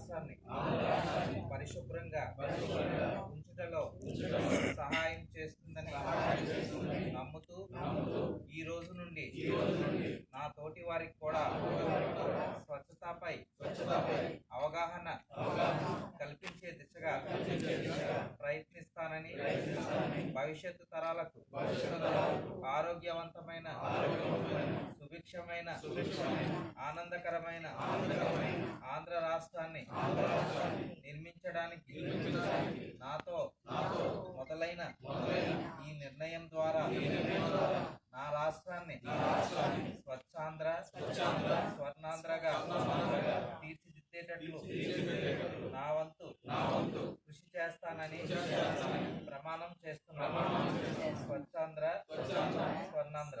రాష్ట్రాన్ని. పరిశుభ్రంగా ఉంచుటలో సహాయం చేస్తుందని నమ్ముతూ ఈ రోజు నుండి నా తోటి వారికి కూడా స్వచ్ఛతపై అవగాహన కల్పించే దిశగా ప్రయత్నిస్తానని భవిష్యత్తు తరాలకు ఆరోగ్యవంతమైన సుభిక్షమైన ఆనందకరమైన రాష్ట్రాన్ని నిర్మించడానికి నాతో మొదలైన ఈ నిర్ణయం ద్వారా నా రాష్ట్రాన్ని స్వచ్ఛాంధ్ర స్వర్ణాంధ్రగా తీర్చిదిద్దేటట్లు నా వంతు కృషి చేస్తానని ప్రమాణం చేస్తున్నాను. స్వచ్ఛాంధ్ర స్వర్ణాంధ్ర.